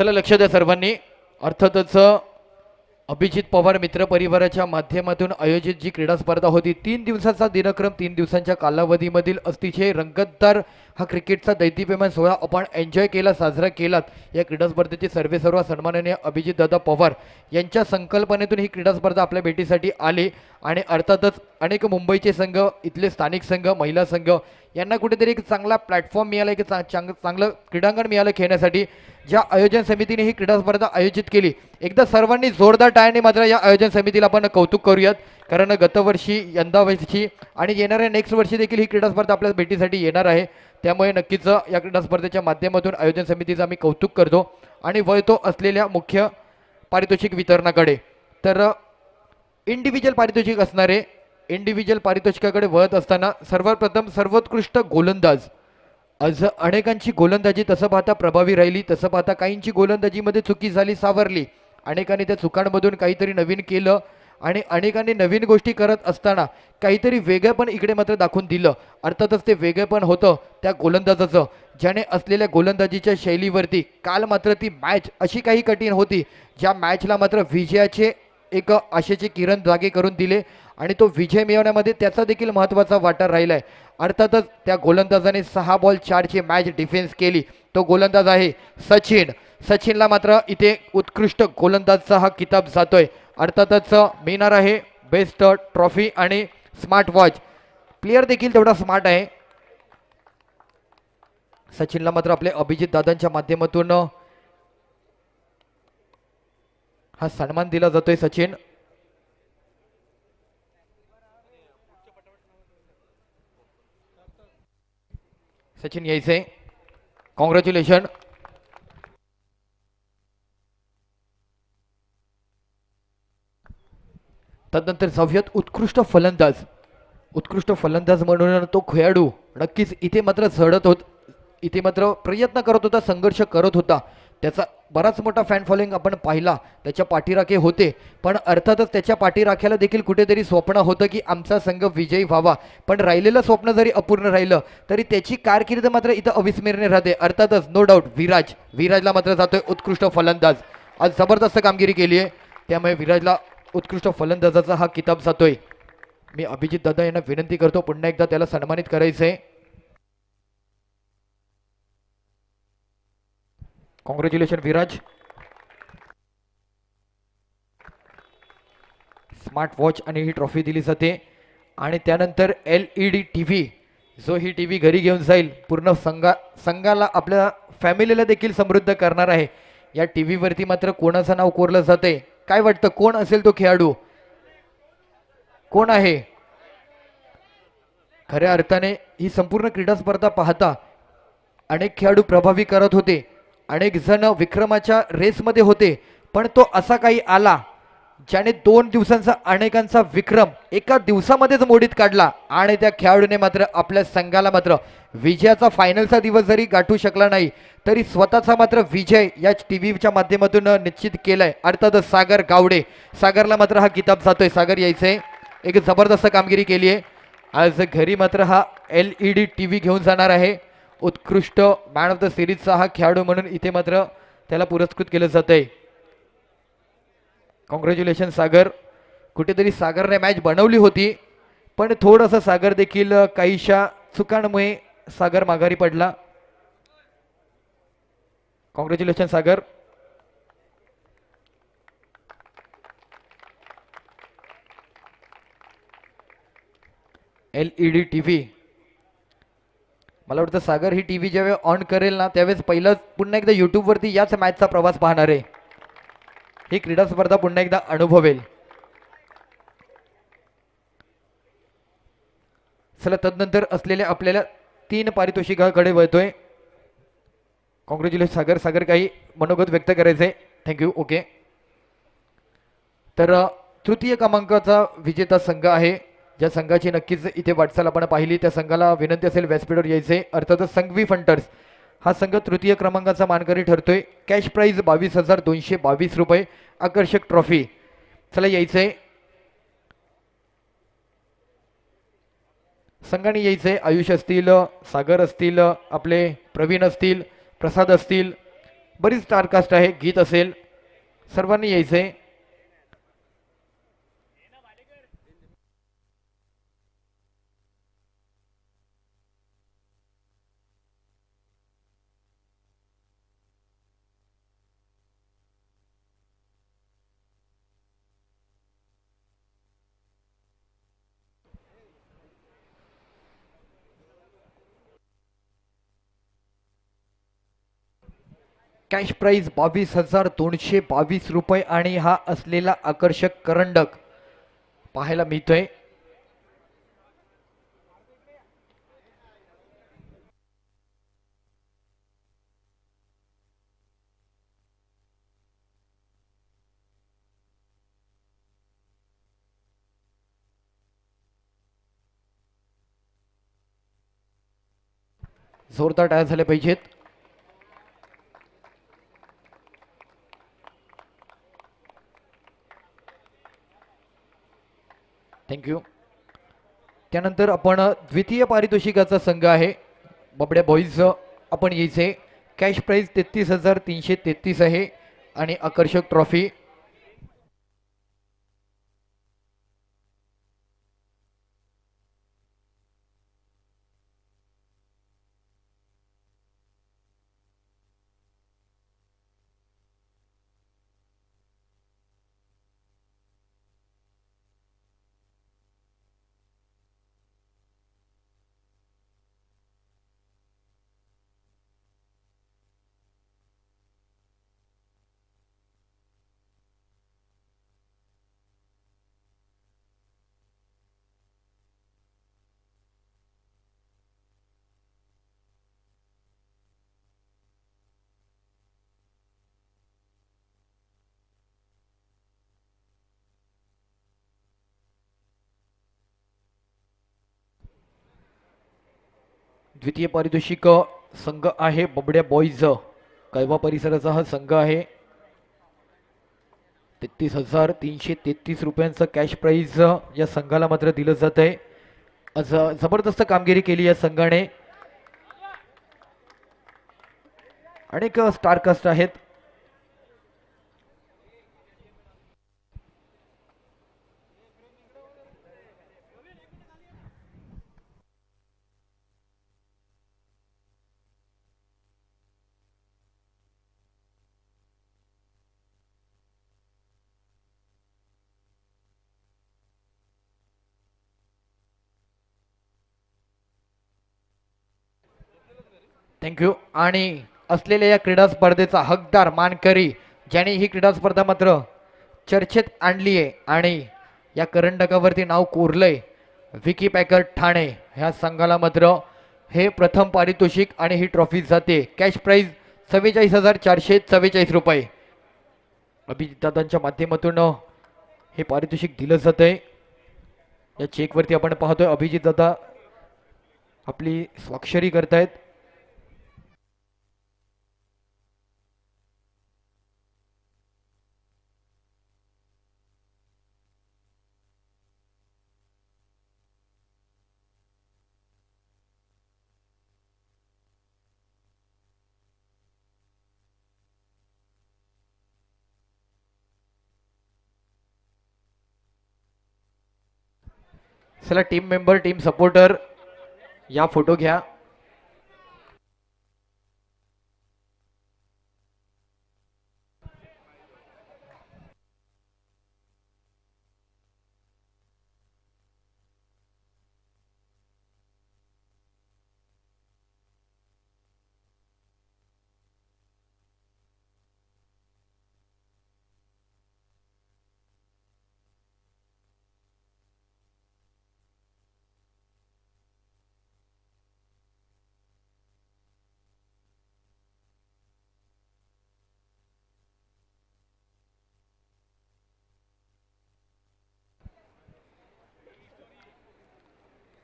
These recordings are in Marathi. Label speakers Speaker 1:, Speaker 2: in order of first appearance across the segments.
Speaker 1: चला लक्ष द्या सर्वांनी. अर्थातच अभिजित पवार मित्र परिवाराच्या माध्यमातून आयोजित जी क्रीडा स्पर्धा होती तीन दिवसाचा दिनक्रम तीन दिवसांच्या कालावधीमधील अतिशय रंगतदार हा क्रिकेटचा दैदिप्यमान म्हणजे सोहळा आपण एन्जॉय केला साजरा केलात. या क्रीडा स्पर्धेचे सर्वे सर्व सन्माननीय अभिजित दादा पवार यांच्या संकल्पनेतून ही क्रीडा स्पर्धा आपल्या भेटीसाठी आली आणि अर्थातच अनेक मुंबईचे संघ इथले स्थानिक संघ महिला संघ यांना कुठेतरी एक चांगला प्लॅटफॉर्म मिळाला एक चांग- चांगलं क्रीडांगण मिळालं खेळण्यासाठी. ज्या आयोजन समितीने ही क्रीडा स्पर्धा आयोजित केली एकदा सर्वांनी जोरदार टाळ्याने मात्र या आयोजन समितीला आपण कौतुक करूयात. कारण गतवर्षी यंदा वर्षी आणि येणाऱ्या नेक्स्ट वर्षी देखील ही क्रीडा स्पर्धा आपल्या भेटीसाठी येणार आहे. त्यामुळे नक्कीच या क्रीडा स्पर्धेच्या माध्यमातून आयोजन समितीचं आम्ही कौतुक करतो आणि वळतो असलेल्या मुख्य पारितोषिक वितरणाकडे. तर इंडिव्हिज्युअल पारितोषिक असणारे इंडिव्हिज्युअल पारितोषिकाकडे वळत असताना सर्वप्रथम सर्वोत्कृष्ट गोलंदाज. आज अनेकांची गोलंदाजी तसं पाहता प्रभावी राहिली तसं पाहता काहींची गोलंदाजीमध्ये चुकी झाली सावरली. अनेकांनी त्या चुकांमधून काहीतरी नवीन केलं आणि अनेकांनी नवीन गोष्टी करत असताना काहीतरी वेगळं पण इकडे मात्र दाखवून दिलं. अर्थातच ते वेगळं पण होतं त्या गोलंदाजाचं ज्याने असलेल्या गोलंदाजीच्या शैलीवरती काल मात्र ती मॅच अशी काही कठीण होती ज्या मॅचला मात्र विजयाचे एक आशेचे किरण जागे करून दिले आणि तो विजय मिळवण्यामध्ये त्याचा देखील महत्त्वाचा वाटा राहिला आहे अर्थातच त्या गोलंदाजाने सहा बॉल चारची मॅच डिफेन्स केली. तो गोलंदाज आहे सचिन. सचिनला मात्र इथे उत्कृष्ट गोलंदाजचा हा किताब जातोय. अर्थातच मिळणार आहे बेस्ट ट्रॉफी आणि स्मार्ट वॉच. प्लेयर देखील तेवढा स्मार्ट आहे. सचिनला मात्र आपले अभिजित दादांच्या माध्यमातून हा सन्मान दिला जातोय सचिन. सचिन यायचे कॉंग्रॅच्युलेशन त्यानंतर जाऊयात उत्कृष्ट फलंदाज. उत्कृष्ट फलंदाज म्हणून तो खेळाडू नक्कीच इथे मात्र झडत होत इथे मात्र प्रयत्न करत होता संघर्ष करत होता. त्याचा बराच मोठा फॅन फॉलोईंग आपण पाहिला. त्याच्या पाठीराखे होते. पण अर्थातच त्याच्या पाठीराख्याला देखील कुठेतरी स्वप्न होतं की आमचा संघ विजयी व्हावा. पण राहिलेलं स्वप्न जरी अपूर्ण राहिलं तरी त्याची कारकीर्द मात्र इथं अविस्मरणीय राहते. अर्थातच नो डाऊट विराज. विराजला मात्र जातोय उत्कृष्ट फलंदाज. आज जबरदस्त कामगिरी केली आहे. त्यामुळे विराजला उत्कृष्ट फलंदाजाचा हा किताब जातोय. मी अभिजित दादा यांना विनंती करतो पुन्हा एकदा त्याला सन्मानित करायचंय कॉंग्रॅच्युलेशन विराज स्मार्ट वॉच आणि ही ट्रॉफी दिली जाते. आणि त्यानंतर L E D T V जो ही टी व्ही घरी घेऊन जाईल पूर्ण संघा संघाला आपल्या फॅमिलीला देखील समृद्ध करणार आहे. या टी व्हीवरती मात्र कोणाचं नाव कोरलं जाते काय वाटतं? कोण असेल तो खेळाडू? कोण आहे? खऱ्या अर्थाने ही संपूर्ण क्रीडा स्पर्धा पाहता अनेक खेळाडू प्रभावी करत होते. अनेक जण विक्रमाच्या रेसमध्ये होते. पण तो असा काही आला ज्याने दोन दिवसांचा अनेकांचा विक्रम एका दिवसामध्येच मोडीत काढला आणि त्या खेळाडूने मात्र आपल्या संघाला मात्र विजयाचा फायनलचा दिवस जरी गाठू शकला नाही तरी स्वतःचा मात्र विजय या टी व्हीच्या माध्यमातून निश्चित केलाय. अर्थातच सागर गावडे. सागरला मात्र हा किताब जातोय. सागर यायचंय. एक जबरदस्त कामगिरी केली आहे. आज घरी मात्र हा L E D T V घेऊन जाणार आहे. उत्कृष्ट मॅन ऑफ द सिरीजचा हा खेळाडू म्हणून इथे मात्र त्याला पुरस्कृत केलं जात आहे कॉंग्रॅच्युलेशन सागर. कुठेतरी सागरने मॅच बनवली होती पण थोडंसं सागर देखील काहीशा चुकांमुळे सागर माघारी पडला. Congratulation Sagar. L E D T V मला वाटतं सागर ही टी व्ही ज्यावेळी ऑन करेल ना त्यावेळेस पहिलंच पुन्हा एकदा यूट्यूबवरती याच मॅचचा प्रवास पाहणार आहे. ही क्रीडा स्पर्धा पुन्हा एकदा अनुभवेल. चला तदनंतर असलेल्या आपल्याला तीन पारितोषिकाकडे वळतोय. कॉंग्रॅच्युलेशन सागर. सागर काही मनोगत व्यक्त करायचंय. थँक्यू ओके तर तृतीय क्रमांकाचा विजेता संघ आहे. ज्या संघाची नक्कीच इथे वाटचाल आपण पाहिली. त्या संघाला विनंती असेल व्यासपीठावर यायचे अर्थातच संघवी फंटर्स हा संघ तृतीय क्रमांकाचा मानकरी ठरतोय. कॅश प्राईज बावीस हजार दोनशे बावीस रुपये. आकर्षक ट्रॉफी चला यायचंय. संघाने यायचे आयुष असतील सागर असतील आपले प्रवीण असतील प्रसाद असतील. बरीच स्टारकास्ट आहे. गीत असेल. सर्वांनी यायचंय. कॅश प्राइस बावीस हजार दोनशे बावीस रुपये आणि हा असलेला आकर्षक करंडक पाहायला मिळतोय. जोरदार टायर झाले पाहिजेत थँक्यू त्यानंतर आपण द्वितीय पारितोषिकाचा संघ आहे. बबड्या बॉईज आपण यायचे कॅश प्राईज तेहतीस हजार तीनशे तेहतीस आहे. आणि आकर्षक ट्रॉफी द्वितीय पारितोषिक संघ आहे बबड्या बॉईज कैवा परिसराचा हा संघ आहे. तेहतीस हजार तीनशे तेहतीस रुपयांचं कॅश प्राईज या संघाला मात्र दिलं जात आहे. आज जबरदस्त कामगिरी केली या संघाने. अनेक स्टारकास्ट आहेत. थँक्यू आणि असलेल्या या क्रीडा स्पर्धेचा हकदार मानकरी ज्याने ही क्रीडा स्पर्धा मात्र चर्चेत आणली आहे आणि या करंडकावरती नाव कोरलंय विकी पॅकर ठाणे. ह्या संघाला मात्र हे प्रथम पारितोषिक आणि ही ट्रॉफी जाते. कॅश प्राईज चव्वेचाळीस हजार चारशे चव्वेचाळीस रुपये. अभिजितदादांच्या माध्यमातून हे पारितोषिक दिलं जात आहे या चेकवरती आपण पाहतोय अभिजित दादा आपली स्वाक्षरी करतायत. चला टीम मेंबर टीम सपोर्टर या फोटो घ्या.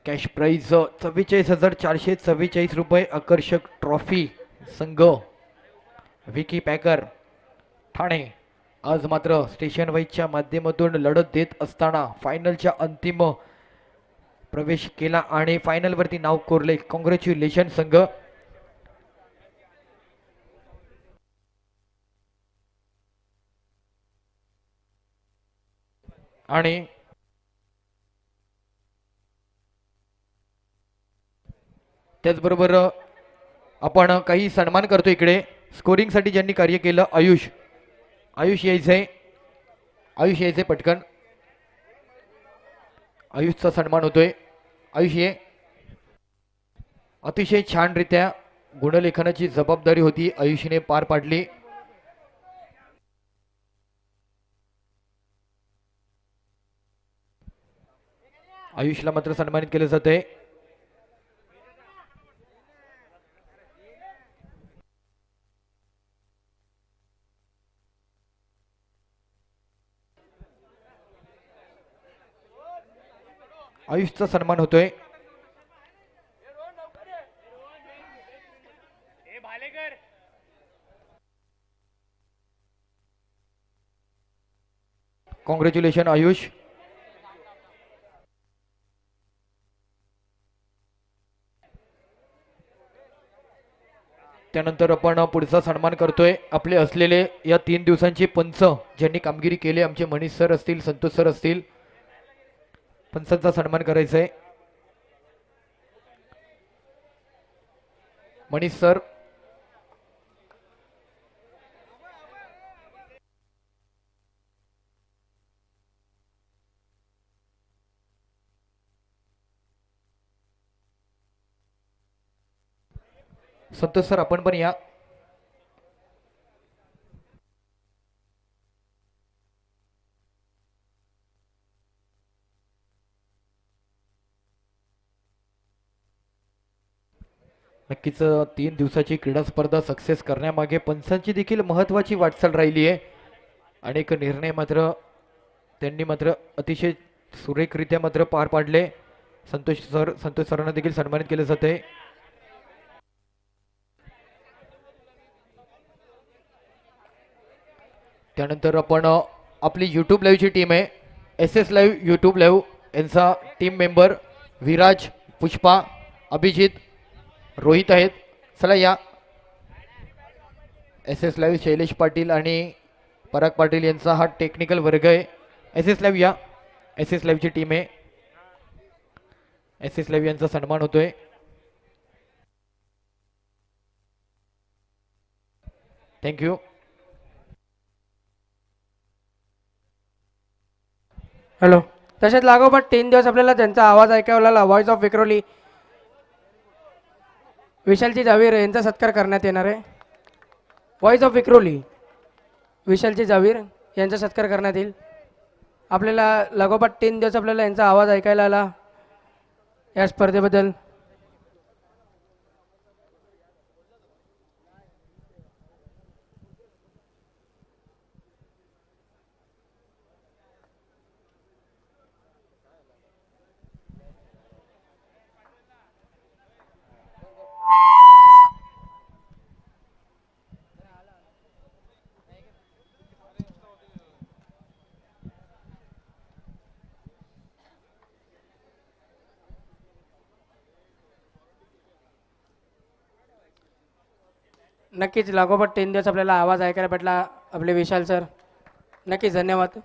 Speaker 1: कॅश प्राईज चव्वेचाळीस हजार चारशे चव्वेचाळीस रुपये आकर्षक ट्रॉफी संघ विकी पॅकर ठाणे. आज मात्र स्टेशन वाईजच्या माध्यमातून लढत देत असताना फायनलच्या अंतिम प्रवेश केला आणि फायनलवरती नाव कोरले कॉंग्रॅच्युलेशन संघ. आणि त्याचबरोबर आपण काही सन्मान करतो इकडे. स्कोरिंगसाठी ज्यांनी कार्य केलं आयुष. आयुष यायचंय. आयुष यायचंय पटकन. आयुषचा सन्मान होतोय. आयुष ये. अतिशय छानरित्या गुणलेखनाची जबाबदारी होती. आयुषीने पार पाडली. आयुषला मात्र सन्मानित केलं जात आहे आयुषचा सन्मान होतोय. कॉंग्रॅच्युलेशन आयुष. त्यानंतर आपण पुढचा सन्मान करतोय. आपले असलेले या तीन दिवसांचे पंच ज्यांनी कामगिरी केली आमचे मनीष सर असतील संतोष सर असतील पंचांचा सन्मान करायचा आहे मनीष सर. संतोष सर आपण पण या. नक्कीच तीन दिवसाची क्रीडा स्पर्धा सक्सेस करण्यामागे पंचांची देखील महत्त्वाची वाटचाल राहिली आहे. अनेक निर्णय मात्र त्यांनी मात्र अतिशय सुरेखरित्या मात्र पार पाडले. संतोष सर संतोष सरांना देखील सन्मानित केले जाते त्यानंतर आपण आपली यूट्यूब लाईव्हची टीम आहे. S S live YouTube live यांचा टीम मेंबर विराज पुष्पा अभिजित रोहित आहेत. चला या. S S live Shailesh Patil आणि पराग पाटील यांचा हा टेक्निकल वर्ग आहे. एस एस लाईव्ह या. एस एस लाईव्हची टीम आहे. एस एस लाईव्ह यांचा सन्मान होतोय. थँक्यू
Speaker 2: हॅलो तसेच लागोपाठ तीन दिवस आपल्याला त्यांचा आवाज ऐकायला व्हॉइस ऑफ विक्रोली विशालची जावीर यांचा सत्कार करण्यात येणार आहे. व्हॉइस ऑफ विक्रोली विशालची जावीर यांचा सत्कार करण्यात येईल. आपल्याला लागोपाठ तीन दिवस आपल्याला यांचा आवाज ऐकायला आला. या स्पर्धेबद्दल नक्कीच लागोपाठ तीन दिवस आपल्याला आवाज ऐकायला भेटला. आपले विशाल सर नक्कीच धन्यवाद.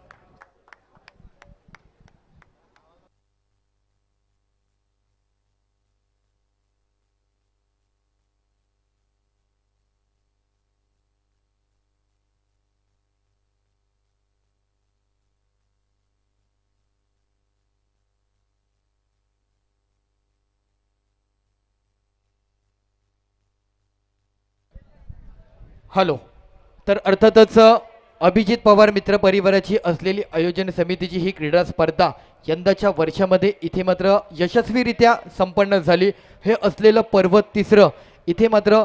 Speaker 1: हॅलो. तर अर्थातच अभिजित पवार मित्र परिवाराची असलेली आयोजन समितीची ही क्रीडा स्पर्धा यंदाच्या वर्षामध्ये इथे मात्र यशस्वीरित्या संपन्न झाली. हे असलेलं पर्व तिसरं इथे मात्र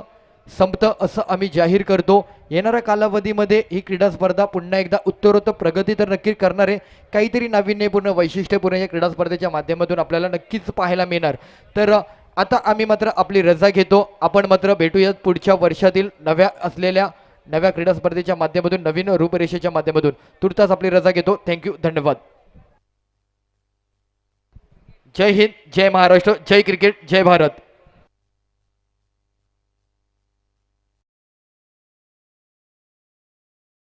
Speaker 1: संपतं असं आम्ही जाहीर करतो. येणाऱ्या कालावधीमध्ये ही क्रीडा स्पर्धा पुन्हा एकदा उत्तरोत्तर प्रगती तर नक्की करणार आहे. काहीतरी नाविन्यपूर्ण वैशिष्ट्यपूर्ण या क्रीडा स्पर्धेच्या माध्यमातून आपल्याला नक्कीच पाहायला मिळणार. तर आता आम्ही मात्र आपली रजा घेतो. आपण मात्र भेटूयात पुढच्या वर्षातील नव्या असलेल्या नव्या क्रीडा स्पर्धेच्या माध्यमातून नवीन रूपरेषेच्या माध्यमातून. तुर्तास आपली रजा घेतो. थँक्यू धन्यवाद. जय हिंद. जय महाराष्ट्र. जय क्रिकेट. जय भारत.